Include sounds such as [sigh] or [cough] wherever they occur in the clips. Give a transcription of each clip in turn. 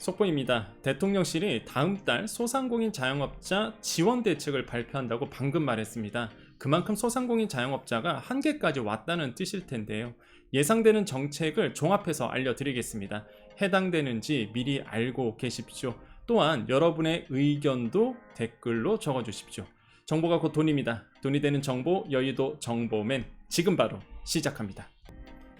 속보입니다. 대통령실이 다음 달 소상공인 자영업자 지원 대책을 발표한다고 방금 말했습니다. 그만큼 소상공인 자영업자가 한계까지 왔다는 뜻일 텐데요. 예상되는 정책을 종합해서 알려드리겠습니다. 해당되는지 미리 알고 계십시오. 또한 여러분의 의견도 댓글로 적어주십시오. 정보가 곧 돈입니다. 돈이 되는 정보, 여의도 정보맨 지금 바로 시작합니다.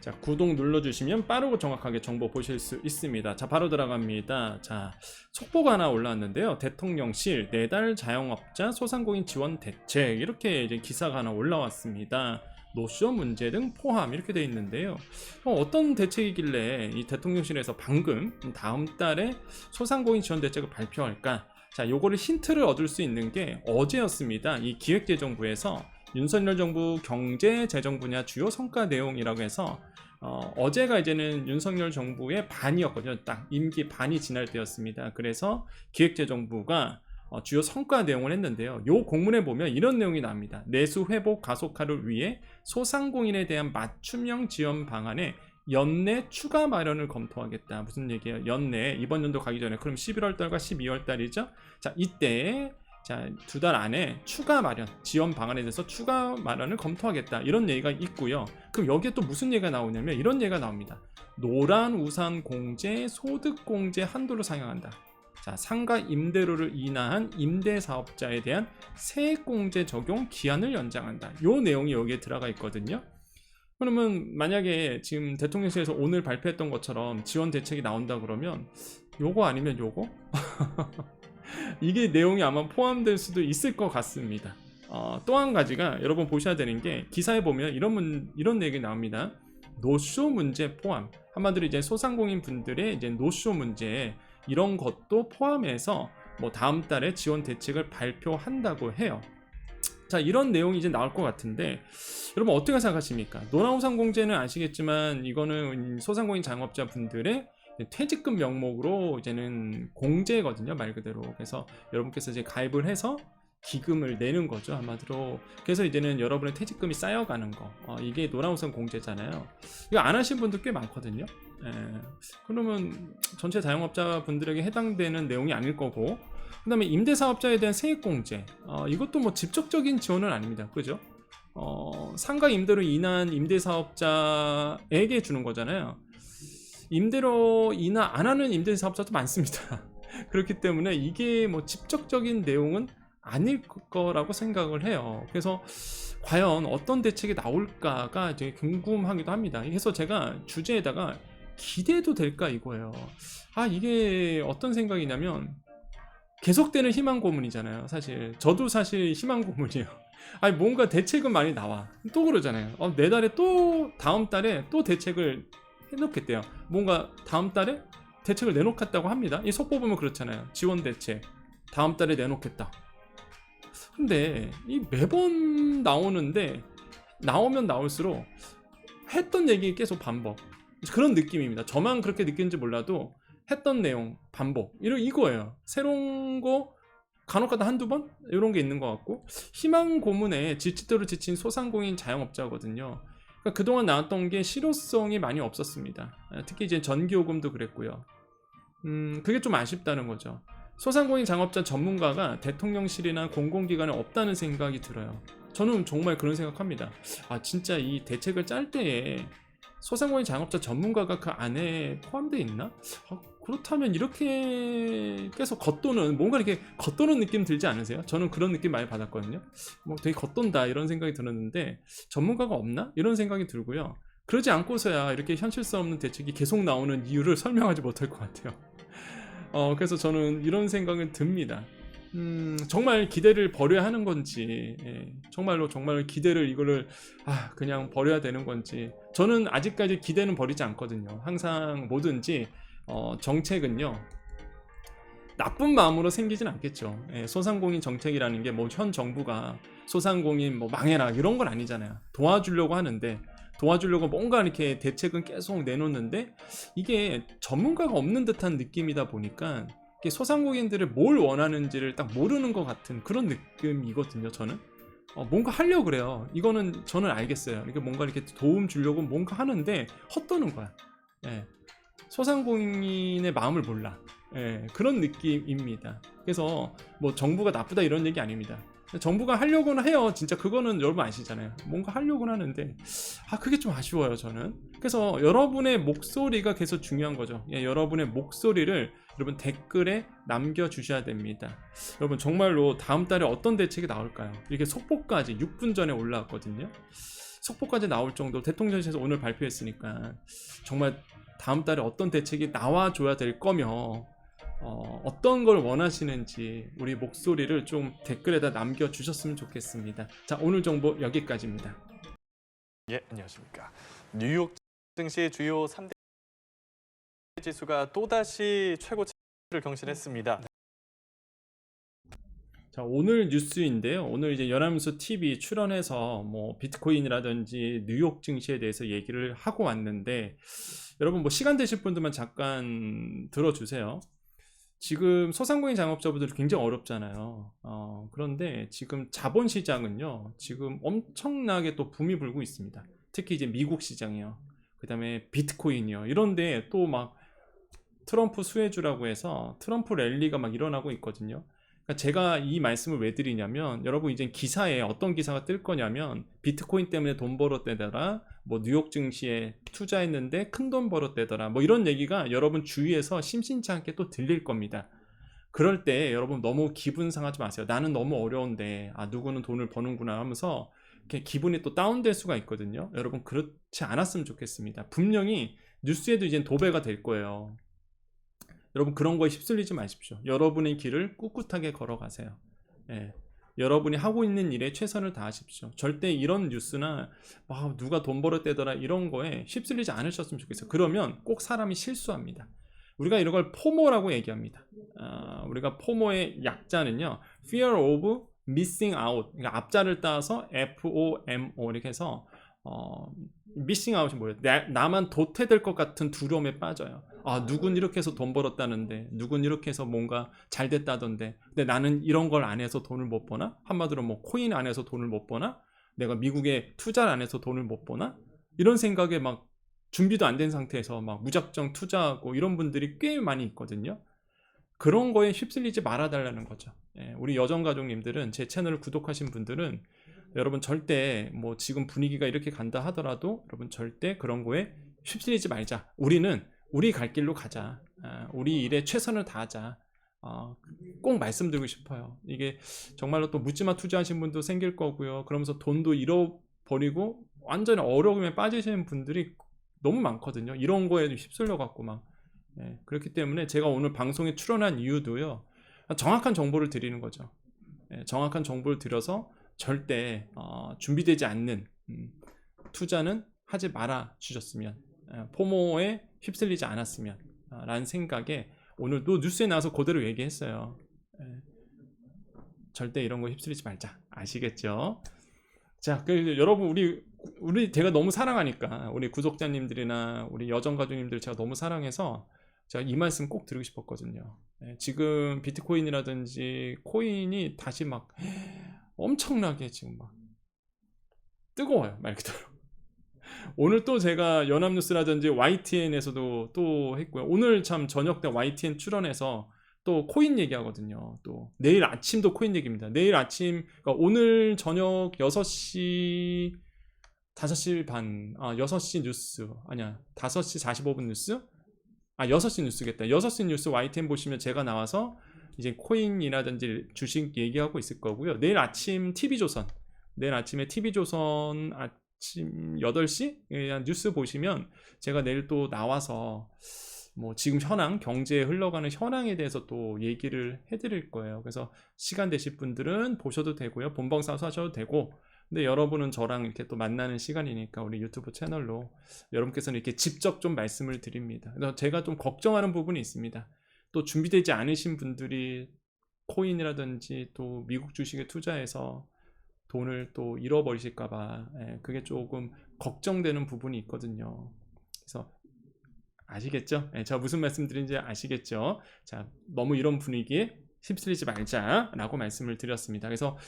자, 구독 눌러주시면 빠르고 정확하게 정보 보실 수 있습니다. 자, 바로 들어갑니다. 자, 속보가 하나 올라왔는데요. 대통령실 내달 자영업자 소상공인 지원 대책 이렇게 이제 기사가 하나 올라왔습니다. 노쇼 문제 등 포함 이렇게 돼 있는데요. 어, 떤 대책이길래 이 대통령실에서 방금 다음 달에 소상공인 지원 대책을 발표할까? 자, 요거를 힌트를 얻을 수 있는 게 어제였습니다. 이 기획재정부에서 윤석열 정부 경제 재정 분야 주요 성과 내용이라고 해서 어, 어제가 이제는 윤석열 정부의 반이었거든요. 딱 임기 반이 지날 때였습니다. 그래서 기획재정부가 어, 주요 성과 내용을 했는데요. 요 공문에 보면 이런 내용이 나옵니다. 내수 회복 가속화를 위해 소상공인에 대한 맞춤형 지원 방안에 연내 추가 마련을 검토하겠다. 무슨 얘기예요? 연내 이번 연도 가기 전에 그럼 11월 달과 12월 달이죠. 자 이때 자, 두 달 안에 추가 마련, 지원 방안에 대해서 추가 마련을 검토하겠다. 이런 얘기가 있고요. 그럼 여기에 또 무슨 얘기가 나오냐면 이런 얘기가 나옵니다. 노란 우산 공제, 소득 공제 한도를 상향한다. 자, 상가 임대료를 인하한 임대 사업자에 대한 세액 공제 적용 기한을 연장한다. 요 내용이 여기에 들어가 있거든요. 그러면 만약에 지금 대통령실에서 오늘 발표했던 것처럼 지원 대책이 나온다 그러면 요거 아니면 요거? [laughs] [laughs] 이게 내용이 아마 포함될 수도 있을 것 같습니다. 어, 또 한 가지가 여러분 보셔야 되는 게 기사에 보면 이런 문, 이런 얘기 나옵니다. 노쇼 문제 포함. 한마디로 이제 소상공인 분들의 이제 노쇼 문제 이런 것도 포함해서 뭐 다음 달에 지원 대책을 발표한다고 해요. 자 이런 내용이 이제 나올 것 같은데 여러분 어떻게 생각하십니까? 노나우상 공제는 아시겠지만 이거는 소상공인 자영업자 분들의 퇴직금 명목으로 이제는 공제거든요 말 그대로. 그래서 여러분께서 이제 가입을 해서 기금을 내는 거죠 한마디로. 그래서 이제는 여러분의 퇴직금이 쌓여가는 거. 어, 이게 노나우선 공제잖아요. 이거 안 하신 분들 꽤 많거든요. 예, 그러면 전체 자영업자 분들에게 해당되는 내용이 아닐 거고 그 다음에 임대사업자에 대한 세액공제. 어, 이것도 뭐 직접적인 지원은 아닙니다. 그죠? 어, 상가 임대로 인한 임대사업자에게 주는 거잖아요 임대료 인하 안 하는 임대 사업자도 많습니다 [laughs] 그렇기 때문에 이게 뭐 직접적인 내용은 아닐 거라고 생각을 해요. 그래서 과연 어떤 대책이 나올까가 되게 궁금하기도 합니다. 그래서 제가 주제에다가 기대도 될까 이거예요. 아 이게 어떤 생각이냐면 계속되는 희망 고문이잖아요. 사실 저도 사실 희망 고문이에요. [laughs] 아니 뭔가 대책은 많이 나와 또 그러잖아요. 어, 내 달에 또 다음 달에 또 대책을 해놓겠대요. 뭔가 다음 달에 대책을 내놓겠다고 합니다. 이 속보 보면 그렇잖아요. 지원 대책 다음 달에 내놓겠다. 근데 이 매번 나오는데 나오면 나올수록 했던 얘기 계속 반복 그런 느낌입니다. 저만 그렇게 느끼는지 몰라도 했던 내용 반복 이러 이거예요. 새로운 거 간혹가다 한두 번 이런 게 있는 것 같고 희망 고문에 지치대로 지친 소상공인 자영업자거든요. 그러니까 그동안 나왔던 게 실효성이 많이 없었습니다. 특히 이제 전기요금도 그랬고요. 음, 그게 좀 아쉽다는 거죠. 소상공인 장업자 전문가가 대통령실이나 공공기관에 없다는 생각이 들어요. 저는 정말 그런 생각합니다. 아 진짜 이 대책을 짤 때에 소상공인 장업자 전문가가 그 안에 포함되어 있나? 아, 그렇다면 이렇게 계속 겉도는 뭔가 이렇게 겉도는 느낌 들지 않으세요? 저는 그런 느낌 많이 받았거든요. 뭐 되게 겉돈다 이런 생각이 들었는데 전문가가 없나? 이런 생각이 들고요. 그러지 않고서야 이렇게 현실성 없는 대책이 계속 나오는 이유를 설명하지 못할 것 같아요. [laughs] 어, 그래서 저는 이런 생각은 듭니다. 음, 정말 기대를 버려야 하는 건지, 예, 정말로 정말 기대를 이거를 아, 그냥 버려야 되는 건지, 저는 아직까지 기대는 버리지 않거든요. 항상 뭐든지 어, 정책은요. 나쁜 마음으로 생기진 않겠죠. 예, 소상공인 정책이라는 게 뭐 현 정부가 소상공인 뭐 망해라 이런 건 아니잖아요. 도와주려고 하는데 도와주려고 뭔가 이렇게 대책은 계속 내놓는데 이게 전문가가 없는 듯한 느낌이다 보니까 소상공인들을 뭘 원하는지를 딱 모르는 것 같은 그런 느낌이거든요. 저는 어, 뭔가 하려고 그래요. 이거는 저는 알겠어요. 이게 뭔가 이렇게 도움 주려고 뭔가 하는데 헛도는 거야. 예. 소상공인의 마음을 몰라. 예, 그런 느낌입니다. 그래서 뭐 정부가 나쁘다 이런 얘기 아닙니다. 정부가 하려고는 해요. 진짜 그거는 여러분 아시잖아요. 뭔가 하려고는 하는데 아 그게 좀 아쉬워요 저는. 그래서 여러분의 목소리가 계속 중요한 거죠. 예, 여러분의 목소리를 여러분 댓글에 남겨주셔야 됩니다. 여러분 정말로 다음 달에 어떤 대책이 나올까요? 이게 속보까지 6분 전에 올라왔거든요. 속보까지 나올 정도 대통령실에서 오늘 발표했으니까 정말 다음 달에 어떤 대책이 나와줘야 될 거며 어, 어떤 걸 원하시는지 우리 목소리를 좀 댓글에다 남겨주셨으면 좋겠습니다. 자 오늘 정보 여기까지입니다. 예, 안녕하십니까. 뉴욕 증시 주요 3대 지수가 또다시 최고치를 경신했습니다. 자 오늘 뉴스인데요. 오늘 이제 연합뉴스 TV 출연해서 뭐 비트코인이라든지 뉴욕 증시에 대해서 얘기를 하고 왔는데 여러분 뭐 시간 되실 분들만 잠깐 들어주세요. 지금 소상공인 자영업자분들 굉장히 어렵잖아요. 어, 그런데 지금 자본 시장은요, 지금 엄청나게 또 붐이 불고 있습니다. 특히 이제 미국 시장이요. 그 다음에 비트코인이요. 이런데 또 막 트럼프 수혜주라고 해서 트럼프 랠리가 막 일어나고 있거든요. 그러니까 제가 이 말씀을 왜 드리냐면 여러분 이제 기사에 어떤 기사가 뜰 거냐면 비트코인 때문에 돈 벌었대더라 뭐 뉴욕 증시에 투자했는데 큰 돈 벌었대더라 뭐 이런 얘기가 여러분 주위에서 심심치 않게 또 들릴 겁니다. 그럴 때 여러분 너무 기분 상하지 마세요. 나는 너무 어려운데 아 누구는 돈을 버는구나 하면서 이렇게 기분이 또 다운될 수가 있거든요. 여러분 그렇지 않았으면 좋겠습니다. 분명히 뉴스에도 이제 도배가 될 거예요 여러분 그런 거에 휩쓸리지 마십시오. 여러분의 길을 꿋꿋하게 걸어가세요. 예. 여러분이 하고 있는 일에 최선을 다하십시오. 절대 이런 뉴스나 아, 누가 돈 벌었대더라 이런 거에 휩쓸리지 않으셨으면 좋겠어요. 그러면 꼭 사람이 실수합니다. 우리가 이런 걸 포모라고 얘기합니다. 아, 우리가 포모의 약자는요, fear of missing out. 그러니까 앞자를 따서 F O M O 이렇게 해서 어, missing out이 뭐예요? 나, 나만 도태될 것 같은 두려움에 빠져요. 아, 누군 이렇게 해서 돈 벌었다는데, 누군 이렇게 해서 뭔가 잘 됐다던데, 근데 나는 이런 걸 안 해서 돈을 못 버나? 한마디로 뭐 코인 안 해서 돈을 못 버나? 내가 미국에 투자를 안 해서 돈을 못 버나? 이런 생각에 막 준비도 안 된 상태에서 막 무작정 투자하고 이런 분들이 꽤 많이 있거든요. 그런 거에 휩쓸리지 말아달라는 거죠. 예, 우리 여정 가족님들은 제 채널을 구독하신 분들은 여러분 절대 뭐 지금 분위기가 이렇게 간다 하더라도 여러분 절대 그런 거에 휩쓸리지 말자. 우리는 우리 갈 길로 가자. 아, 우리 일에 최선을 다하자. 어, 꼭 말씀드리고 싶어요. 이게 정말로 또 묻지마 투자하신 분도 생길 거고요. 그러면서 돈도 잃어버리고 완전히 어려움에 빠지시는 분들이 너무 많거든요. 이런 거에 휩쓸려 갖고 막 예, 그렇기 때문에 제가 오늘 방송에 출연한 이유도요. 정확한 정보를 드리는 거죠. 예, 정확한 정보를 드려서 절대 어, 준비되지 않는 음, 투자는 하지 말아 주셨으면 예, 포모에 휩쓸리지 않았으면 아, 라는 생각에 오늘도 뉴스에 나와서 그대로 얘기했어요. 예. 절대 이런 거 휩쓸리지 말자. 아시겠죠? 자, 그 여러분 우리 우리 제가 너무 사랑하니까 우리 구독자님들이나 우리 여정 가족님들 제가 너무 사랑해서 제가 이 말씀 꼭 드리고 싶었거든요. 예, 지금 비트코인이라든지 코인이 다시 막 엄청나게 지금 막 뜨거워요 말 그대로. 오늘 또 제가 연합뉴스라든지 YTN에서도 또 했고요. 오늘 참 저녁 때 YTN 출연해서 또 코인 얘기하거든요. 또 내일 아침도 코인 얘기입니다. 내일 아침 그러니까 오늘 저녁 6시 5시 반, 아 6시 뉴스 아니야 5시 45분 뉴스? 아 6시 뉴스겠다. 6시 뉴스 YTN 보시면 제가 나와서 이제 코인이라든지 주식 얘기하고 있을 거고요. 내일 아침 TV조선 내일 아침에 TV조선 아 침 8시 뉴스 보시면 제가 내일 또 나와서 뭐 지금 현황 경제에 흘러가는 현황에 대해서 또 얘기를 해드릴 거예요. 그래서 시간 되실 분들은 보셔도 되고요. 본방 사수 하셔도 되고 근데 여러분은 저랑 이렇게 또 만나는 시간이니까 우리 유튜브 채널로 여러분께서는 이렇게 직접 좀 말씀을 드립니다. 그래서 제가 좀 걱정하는 부분이 있습니다. 또 준비되지 않으신 분들이 코인이라든지 또 미국 주식에 투자해서 돈을 또 잃어버리실까봐 예, 그게 조금 걱정되는 부분이 있거든요. 그래서 아시겠죠? 예, 제가 무슨 말씀드린지 아시겠죠? 자, 너무 이런 분위기에 휩쓸리지 말자라고 말씀을 드렸습니다. 그래서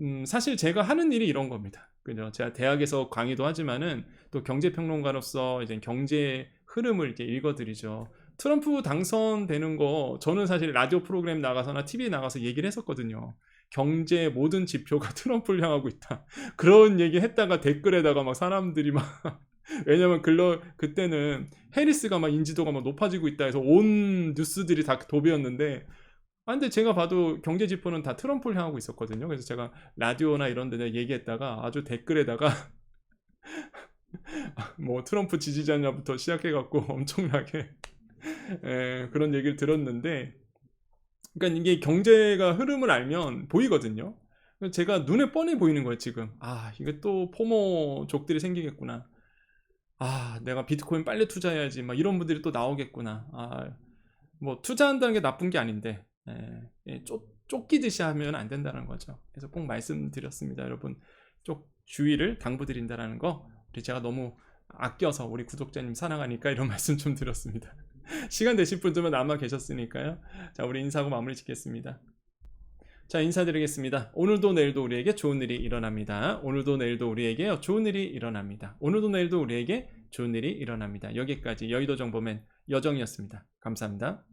음, 사실 제가 하는 일이 이런 겁니다. 그죠? 제가 대학에서 강의도 하지만은 또 경제평론가로서 이제 경제 흐름을 이제 읽어드리죠. 트럼프 당선되는 거 저는 사실 라디오 프로그램 나가서나 TV에 나가서 얘기를 했었거든요. 경제 모든 지표가 [laughs] 트럼프를 향하고 있다. 그런 얘기 했다가 댓글에다가 막 사람들이 막 [laughs] 왜냐면 글러 그때는 해리스가 막 인지도가 막 높아지고 있다 해서 온 뉴스들이 다 도배였는데 아 근데 제가 봐도 경제 지표는 다 트럼프를 향하고 있었거든요. 그래서 제가 라디오나 이런 데 얘기했다가 아주 댓글에다가 [laughs] 뭐 트럼프 지지자냐부터 시작해 갖고 엄청나게 에, 그런 얘기를 들었는데 그러니까 이게 경제가 흐름을 알면 보이거든요. 제가 눈에 뻔히 보이는 거예요, 지금. 아, 이게 또 포모족들이 생기겠구나. 아, 내가 비트코인 빨리 투자해야지. 막 이런 분들이 또 나오겠구나. 아, 뭐 투자한다는 게 나쁜 게 아닌데 예, 예, 쫓, 쫓기듯이 하면 안 된다는 거죠. 그래서 꼭 말씀드렸습니다, 여러분. 쪽 주의를 당부드린다라는 거. 제가 너무 아껴서 우리 구독자님 사랑하니까 이런 [laughs] 말씀 좀 드렸습니다. [laughs] 시간 되실 분들만 남아 계셨으니까요. 자, 우리 인사하고 마무리 짓겠습니다. 자, 인사드리겠습니다. 오늘도 내일도 우리에게 좋은 일이 일어납니다. 오늘도 내일도 우리에게 좋은 일이 일어납니다. 오늘도 내일도 우리에게 좋은 일이 일어납니다. 여기까지 여의도 정보맨 여정이었습니다. 감사합니다.